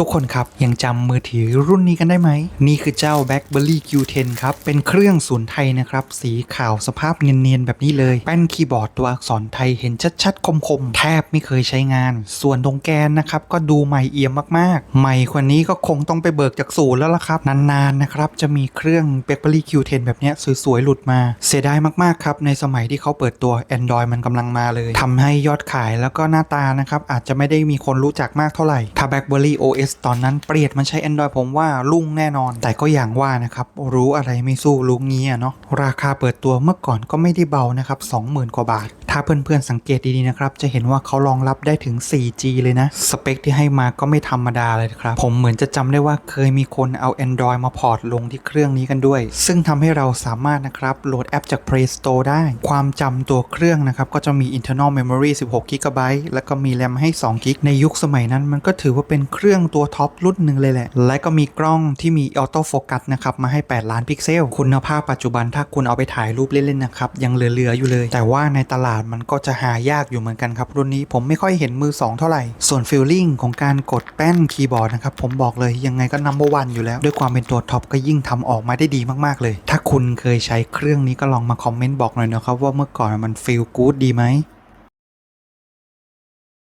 ทุกคนครับยังจำมือถือรุ่นนี้กันได้ไหม นี่คือเจ้า BlackBerry Q10 ครับ เป็นเครื่องศูนย์ไทยนะครับ สีขาวสภาพเนียนๆ แบบนี้เลย แป้นคีย์บอร์ดตัวอักษรไทยเห็นชัดๆ คมๆ แทบไม่เคยใช้งาน ส่วนตรงแกนนะครับ ก็ดูใหม่เอี่ยมมากๆ ใหม่กว่านี้ก็คงต้องไปเบิกจากศูนย์แล้วล่ะครับ นานๆนะครับจะมีเครื่อง BlackBerry Q10 แบบนี้สวยๆหลุดมา เสียดายมากๆครับในสมัยที่เขาเปิดตัว Android มันกำลังมาเลยทำให้ยอดขายแล้วก็หน้าตานะครับอาจจะไม่ได้มีคนรู้จักมากเท่าไหร่ถ้า BlackBerry OS ตอนนั้นเปลี่ยนมันใช้ Android ผมว่าลุ่งแน่นอน แต่ก็อย่างว่านะครับ รู้อะไรไม่สู้ลุงเงี้ยเนาะราคาเปิดตัวเมื่อก่อนก็ไม่ได้เบานะครับ20,000 กว่าบาท ถ้าเพื่อนๆสังเกตดีๆนะครับ จะเห็นว่าเขารองรับได้ถึง 4G เลยนะ สเปคที่ให้มาก็ไม่ธรรมดาเลยครับ ผมเหมือนจะจำได้ว่าเคยมีคนเอา Android มาพอร์ตลงที่เครื่องนี้กันด้วย ซึ่งทำให้เราสามารถนะครับโหลดแอปจาก Play Store ได้ ความจำตัวเครื่องนะครับก็จะมี internal memory 16 GB แล้วก็มีแรมให้2 GB ในยุคสมัยนั้นมันก็ถือว่าเป็นเครื่องตัวท็อปรุ่นหนึ่งเลยแหละ และก็มีกล้องที่มีออโต้โฟกัสนะครับมาให้ 8 ล้านพิกเซล คุณภาพปัจจุบันถ้าคุณเอาไปถ่ายรูปเล่นๆนะครับยังเหลือๆอยู่เลย แต่ว่าในตลาดมันก็จะหายากอยู่เหมือนกันครับ รุ่นนี้ผมไม่ค่อยเห็นมือ 2 เท่าไหร่ ส่วนฟีลลิ่งของการกดแป้นคีย์บอร์ดนะครับผมบอกเลยยังไงก็นัมเบอร์วันอยู่แล้ว ด้วยความเป็นตัวท็อปก็ยิ่งทำออกมาได้ดีมากๆเลย ถ้าคุณเคยใช้เครื่องนี้ก็ลองมาคอมเมนต์บอกหน่อยนะครับว่าเมื่อก่อนมันฟีลกู๊ดดีไหม